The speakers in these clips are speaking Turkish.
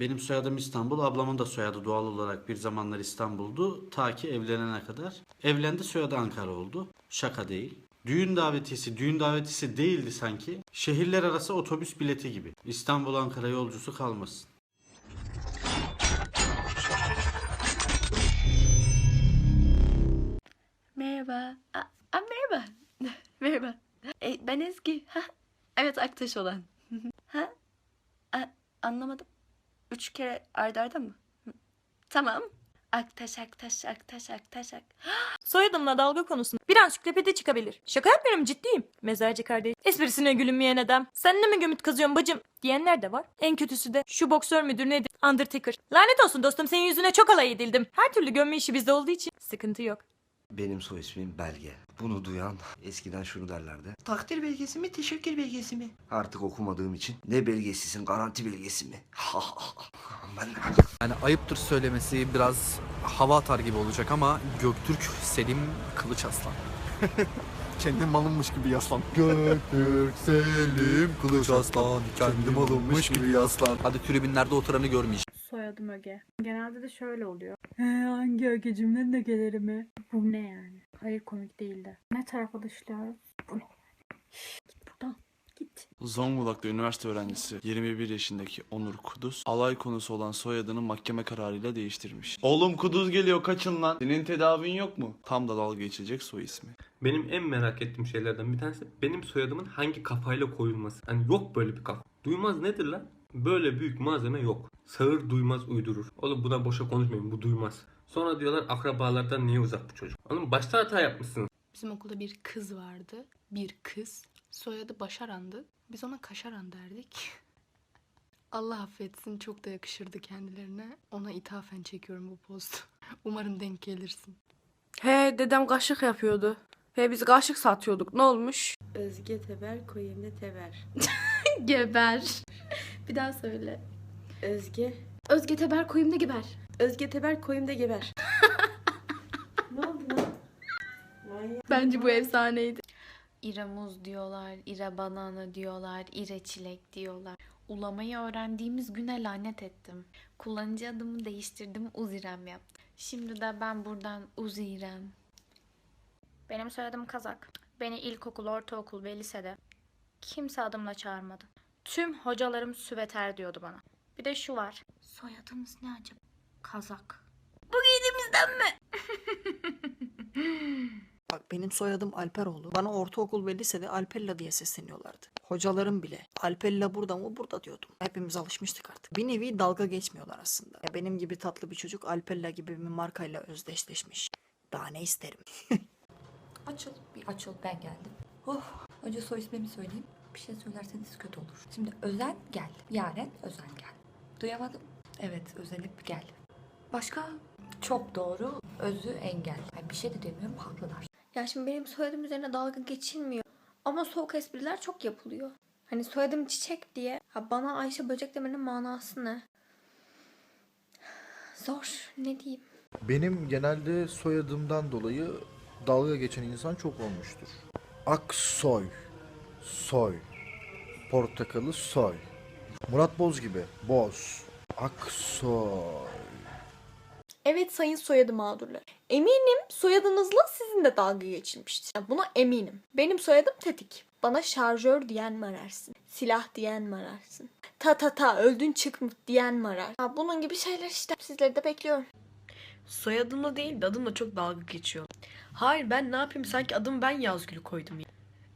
Benim soyadım İstanbul, ablamın da soyadı doğal olarak bir zamanlar İstanbul'du. Ta ki evlenene kadar. Evlendi soyadı Ankara oldu. Şaka değil. Düğün davetiyesi, düğün davetiyesi değildi sanki. Şehirler arası otobüs bileti gibi. İstanbul-Ankara yolcusu kalmasın. Merhaba. Aa, aa, merhaba. merhaba. E, ben Ezgi. Ha? Evet Aktaş olan. ha? A, anlamadım. Üç kere arda arda mı? Tamam. Aktaş, Aktaş, Aktaş, Aktaş, Ak. Soyadımla dalga konusunda bir ansiklopedi çıkabilir. Şaka yapmıyorum ciddiyim. Mezarcı kardeş. Esprisine gülünmeyen adam. Sen ne mi gömüt kazıyorsun bacım? Diyenler de var. En kötüsü de şu boksör müdür nedir? Undertaker. Lanet olsun dostum senin yüzüne çok alay edildim. Her türlü gömme işi bizde olduğu için sıkıntı yok. Benim soy ismim Belge. Bunu duyan eskiden şunu derlerdi. Takdir belgesi mi, teşekkür belgesi mi? Artık okumadığım için ne belgesisin, garanti belgesi mi? ben Yani ayıptır söylemesi biraz hava atar gibi olacak ama Göktürk Selim Kılıç Aslan. Kendim malınmış gibi yaslan. Göktürk Selim Kılıç Aslan. Kendim alınmış gibi yaslan. Hadi tribünlerde oturanı görmeyeceğim. Soyadım Öge. Genelde de şöyle oluyor. He hangi Öge cümlenin Ögeleri mi? Bu ne yani? Hayır komik değil de. Ne tarafa dışlıyoruz? Bu ne yani? Git buradan. Git. Zonguldak'ta üniversite öğrencisi 21 yaşındaki Onur Kuduz alay konusu olan soyadını mahkeme kararıyla değiştirmiş. Oğlum Kuduz geliyor kaçın lan. Senin tedavin yok mu? Tam da dalga geçecek soy ismi. Benim en merak ettiğim şeylerden bir tanesi benim soyadımın hangi kafayla koyulması. Hani yok böyle bir kafa. Duymaz nedir lan? Böyle büyük malzeme yok. Sağır duymaz uydurur. Oğlum buna boşa konuşmayın bu duymaz. Sonra diyorlar akrabalardan niye uzak bu çocuk? Oğlum başta hata yapmışsınız. Bizim okulda bir kız vardı. Bir kız. Soyadı Başaran'dı. Biz ona Kaşaran derdik. Allah affetsin çok da yakışırdı kendilerine. Ona ithafen çekiyorum bu postu. Umarım denk gelirsin. He dedem kaşık yapıyordu. He biz kaşık satıyorduk. Ne olmuş? Özge Teber, Koyemli Teber. Geber. Bir daha söyle. Özge. Özge Teber koyumda geber. Özge Teber, Koyumda Geber. ne oldu lan? Bence bu efsaneydi. İre muz diyorlar, ire banana diyorlar, ire çilek diyorlar. Ulamayı öğrendiğimiz güne lanet ettim. Kullanıcı adımı değiştirdim, Uzirem yaptım. Şimdi de ben buradan Uzirem. Benim soyadım Kazak. Beni ilkokul, ortaokul ve lisede kimse adımla çağırmadı. Tüm hocalarım süveter diyordu bana. Bir de şu var. Soyadımız ne acaba? Kazak. Bak benim soyadım Alperoğlu. Bana ortaokul ve lisede Alpella diye sesleniyorlardı. Hocalarım bile Alpella burada mı burada diyordum. Hepimiz alışmıştık artık. Bir nevi dalga geçmiyorlar aslında. Ya benim gibi tatlı bir çocuk Alpella gibi bir markayla özdeşleşmiş. Daha ne isterim? Açıl, bir açıl ben geldim. Oh, önce soy ismimi söyleyeyim. Bir şey söylerseniz kötü olur. Şimdi Özen gel. Yaren Özen gel. Duyamadım. Evet, özenip gel. Başka? Çok doğru. Özü engel. Yani bir şey de demiyorum, haklılar. Ya şimdi benim soyadım üzerine dalga geçilmiyor. Ama soğuk espriler çok yapılıyor. Hani soyadım Çiçek diye. Ha bana Ayşe Böcek demenin manası ne? Zor. Ne diyeyim? Benim genelde soyadımdan dolayı dalga geçen insan çok olmuştur. Aksoy, soy, portakalı soy. Murat Boz gibi, boz. Aksoy. Evet sayın soyadı mağdurlar. Eminim soyadınızla sizin de dalga geçilmiştir. Yani buna eminim. Benim soyadım Tetik. Bana şarjör diyen mi ararsın? Silah diyen mi ararsın? Ta ta ta öldün çıkmış diyen mi arar? Ha, bunun gibi şeyler işte. Sizleri de bekliyorum. Soyadımla değil de adımla çok dalga geçiyor. Hayır ben ne yapayım sanki adımı ben Yazgül'ü koydum ya.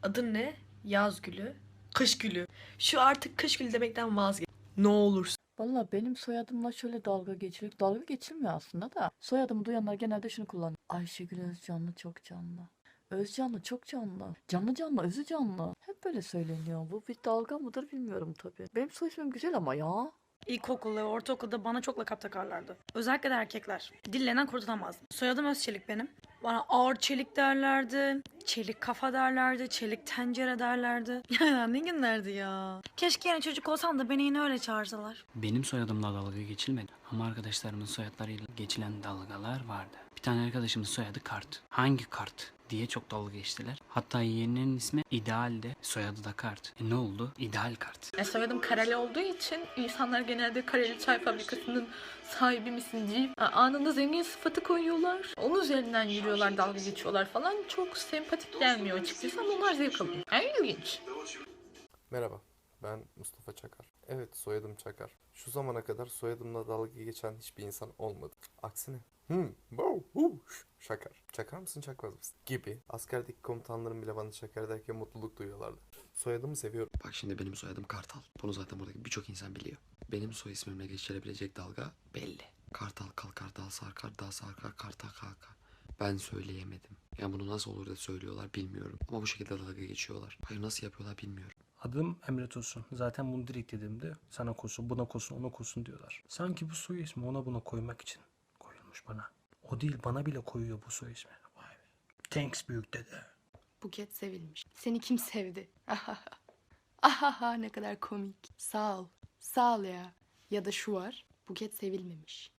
Adın ne? Yazgül'ü. Kışgül'ü. Şu artık Kışgül demekten vazgeç. Ne olursun. Valla benim soyadımla şöyle dalga geçiyor. Dalga geçilmiyor aslında da. Soyadımı duyanlar genelde şunu kullanıyor. Ayşegül Özcanlı çok canlı. Özcanlı çok canlı. Canlı canlı, özü canlı. Hep böyle söyleniyor. Bu bir dalga mıdır bilmiyorum tabii. Benim soy ismim güzel ama ya. İlkokul ve ortaokulda bana çok lakap takarlardı. Özellikle de erkekler. Dillerinden kurtulamazdım. Soyadım Özçelik benim. Bana ağır çelik derlerdi. Çelik kafa derlerdi, çelik tencere derlerdi. Ya ne günlerdi ya. Keşke yine çocuk olsam da beni yine öyle çağırsalar. Benim soyadımla dalga geçilmedi ama arkadaşlarımın soyadlarıyla geçilen dalgalar vardı. Bir tane arkadaşımın soyadı Kart. Hangi Kart diye çok dalga geçtiler. Hatta yeğeninin ismi İdeal'de, soyadı da Kart. E ne oldu? İdeal Kart. E, soyadım Kareli olduğu için insanlar genelde Kareli Çay Fabrikası'nın sahibi misin deyip anında zengin sıfatı koyuyorlar. Onun üzerinden yürüyorlar, dalga geçiyorlar falan. Çok sempatik gelmiyor açıkçası ama onlar zevk alıyor. En ilginç. Merhaba, ben Mustafa Çakar. Evet, soyadım Çakar. Şu zamana kadar soyadımla dalga geçen hiçbir insan olmadı. Aksine, hmm, wow, şakar. Çakar mısın, çakmaz mısın? Gibi. Askerdeki komutanlarım bile bana çakar derken mutluluk duyuyorlardı. Soyadımı seviyorum. Bak şimdi benim soyadım Kartal. Bunu zaten buradaki birçok insan biliyor. Benim soy ismimle geçilebilecek dalga belli. Kartal kalkar, dal sarkar, dal sarkar, kartal kalkar. Ben söyleyemedim. Yani bunu nasıl olur da söylüyorlar bilmiyorum. Ama bu şekilde dalga geçiyorlar. Hayır nasıl yapıyorlar bilmiyorum. Adım Emre Tosun. Zaten bunu direkt dediğimde sana kosun, buna kosun, ona kosun diyorlar. Sanki bu soy ismi ona buna koymak için koyulmuş bana. O değil bana bile koyuyor bu soy ismi. Vay be. Thanks büyük dede. Buket sevilmiş. Seni kim sevdi? Ahaha ne kadar komik. Sağ ol. Sağ ol ya. Ya da şu var. Buket sevilmemiş.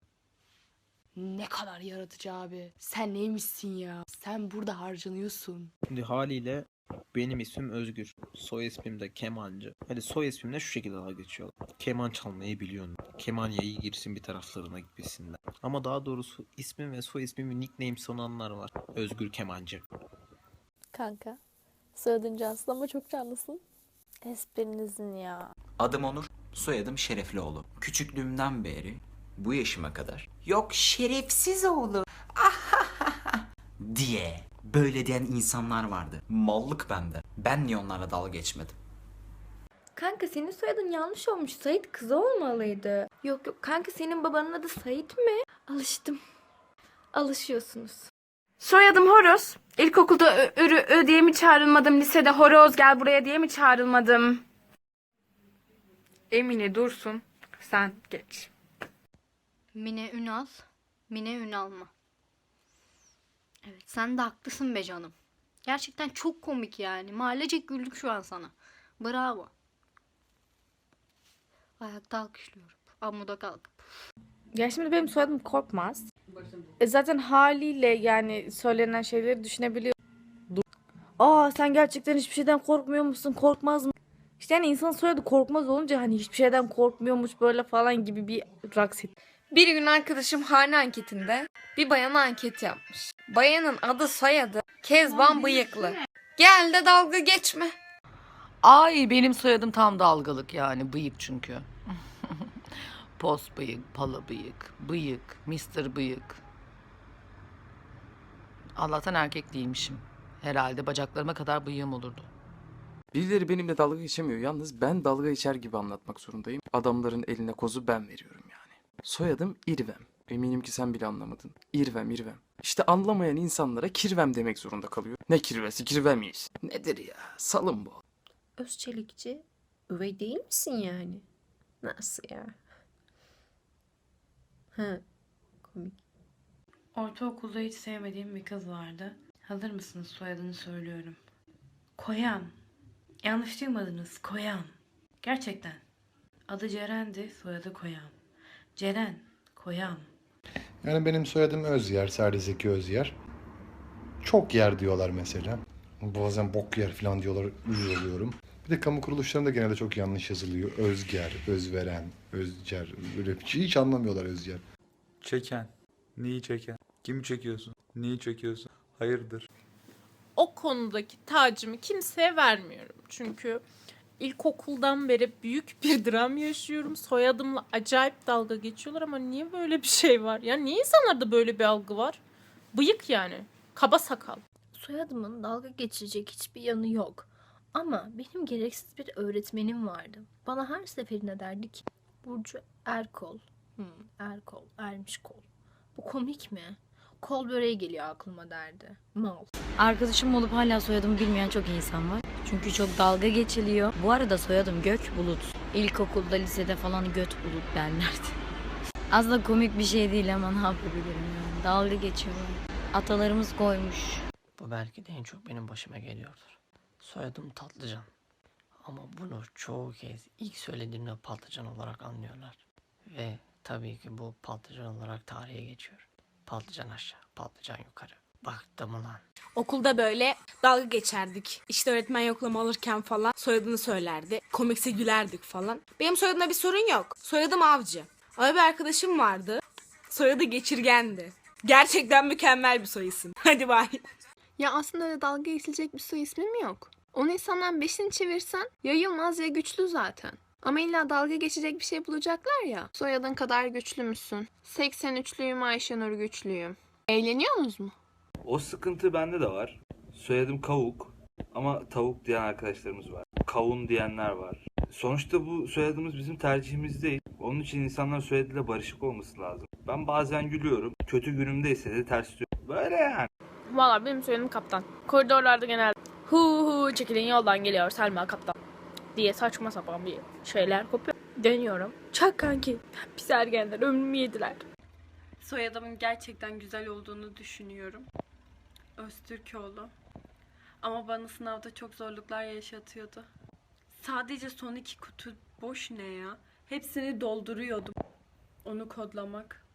Ne kadar yaratıcı abi. Sen neymişsin ya? Sen burada harcanıyorsun. Şimdi haliyle benim ismim Özgür. Soy ismim de Kemancı. Hadi soy ismimle şu şekilde dalga geçiyorlar. Keman çalmayı biliyorsun. Kemanyeyi girsin bir taraflarına gibisinden. Ama daha doğrusu ismim ve soy ismimin nickname sananlar var. Özgür Kemancı. Kanka. Soyadın cansın ama çok canlısın. Esprinizin ya. Adım Onur, soyadım Şereflioğlu. Küçüklüğümden beri bu yaşıma kadar yok şerefsiz oğlu diye böyle diyen insanlar vardı. Mallık bende. Ben niye onlarla dalga geçmedim? Kanka senin soyadın yanlış olmuş. Sait kızı olmalıydı. Yok yok kanka senin babanın adı Sait mi? Alıştım. Alışıyorsunuz. Soyadım Horoz. İlkokulda ö, örü ö diye mi çağrılmadım? Lisede horoz gel buraya diye mi çağrılmadım? Emine Dursun. Sen geç. Mine Ünal, Mine Ünal mı? Evet, sen de haklısın be canım. Gerçekten çok komik yani. Mahallecek güldük şu an sana. Bravo. Ayakta alkışlıyorum. Amuda kalkıp. Ya şimdi benim soyadım Korkmaz. E zaten haliyle yani söylenen şeyleri düşünebiliyor. Aa sen gerçekten hiçbir şeyden korkmuyor musun? Korkmaz mı? İşte yani insan soyadı korkmaz olunca hani hiçbir şeyden korkmuyormuş böyle falan gibi bir raksit. Bir gün arkadaşım hane anketinde bir bayana anket yapmış. Bayanın adı soyadı Kezban Bıyıklı. Gel de dalga geçme. Ay benim soyadım tam dalgalık yani bıyık çünkü. Pos bıyık, pala bıyık, bıyık, Mr. bıyık. Allah'tan erkek değilmişim. Herhalde bacaklarıma kadar bıyığım olurdu. Birileri benimle dalga geçemiyor. Yalnız ben dalga geçer gibi anlatmak zorundayım. Adamların eline kozu ben veriyorum. Soyadım İrvem. Eminim ki sen bile anlamadın. İrvem, İrvem. İşte anlamayan insanlara kirvem demek zorunda kalıyor. Ne kirvesi, kirvem miyiz? Nedir ya? Salın bu. Özçelikçi, üvey değil misin yani? Nasıl ya? Ha, komik. Ortaokulda hiç sevmediğim bir kız vardı. Hazır mısınız soyadını söylüyorum. Koyan. Yanlış duymadınız. Koyan. Gerçekten. Adı Ceren'di, soyadı Koyan. Ceren, Koyan. Yani benim soyadım Özyer, Serde Zeki Özyer. Çok yer diyorlar mesela. Bazen bok yer falan diyorlar, uyuz oluyorum. Bir de kamu kuruluşlarında genelde çok yanlış yazılıyor. Özger, özveren, özcer. Böyle hiç anlamıyorlar özyer. Çeken. Neyi çeken? Kimi çekiyorsun? Neyi çekiyorsun? Hayırdır? o konudaki tacımı kimseye vermiyorum. Çünkü ilkokuldan beri büyük bir dram yaşıyorum. Soyadımla acayip dalga geçiyorlar ama niye böyle bir şey var? Ya niye insanlarda böyle bir algı var? Bıyık yani. Kaba sakal. Soyadımın dalga geçilecek hiçbir yanı yok. Ama benim gereksiz bir öğretmenim vardı. Bana her seferinde derdi ki Burcu Erkol. Hmm, Erkol, Ermiş Kol. Bu komik mi? Kol böreği geliyor aklıma derdi. Mal. Arkadaşım olup hala soyadımı bilmeyen çok insan var. Çünkü çok dalga geçiliyor. Bu arada soyadım Gök Bulut. İlkokulda, lisede falan Göt Bulut derlerdi. Aslında komik bir şey değil ama ne yapabilirim yani. Dalga geçiyorlar. Atalarımız koymuş. Bu belki de en çok benim başıma geliyordur. Soyadım Tatlıcan. Ama bunu çoğu kez ilk söylediğimde patlıcan olarak anlıyorlar. Ve tabii ki bu patlıcan olarak tarihe geçiyor. Patlıcan aşağı, patlıcan yukarı. Baktım ulan. Okulda böyle dalga geçerdik. İşte öğretmen yoklama alırken falan soyadını söylerdi. Komikse gülerdik falan. Benim soyadımda bir sorun yok. Soyadım Avcı. Ama bir arkadaşım vardı. Soyadı Geçirgendi. Gerçekten mükemmel bir soy isim. Hadi bay. Ya aslında öyle dalga geçilecek bir soy ismim yok. Onu insandan beşini çevirsen ya Yılmaz ya güçlü zaten. Ama illa dalga geçecek bir şey bulacaklar ya. Soyadın kadar güçlü müsün? 83'lüyüm Ayşenur güçlüyüm. Eğleniyorsunuz mu? O sıkıntı bende de var. Soyadım Kavuk ama tavuk diyen arkadaşlarımız var. Kavun diyenler var. Sonuçta bu soyadımız bizim tercihimiz değil. Onun için insanlar soyadıyla barışık olması lazım. Ben bazen gülüyorum. Kötü günümdeyse de ters diyorum. Böyle yani. Valla benim soyadım kaptan. Koridorlarda genelde hu hu çekilin yoldan geliyor Selma kaptan diye saçma sapan bir şeyler kopuyor. Dönüyorum. Çak kanki. Pis ergenler ömrümü yediler. Soyadımın gerçekten güzel olduğunu düşünüyorum. Öztürkoğlu. Ama bana sınavda çok zorluklar yaşatıyordu. Sadece son iki kutu boş ne ya? Hepsini dolduruyordum. Onu kodlamak.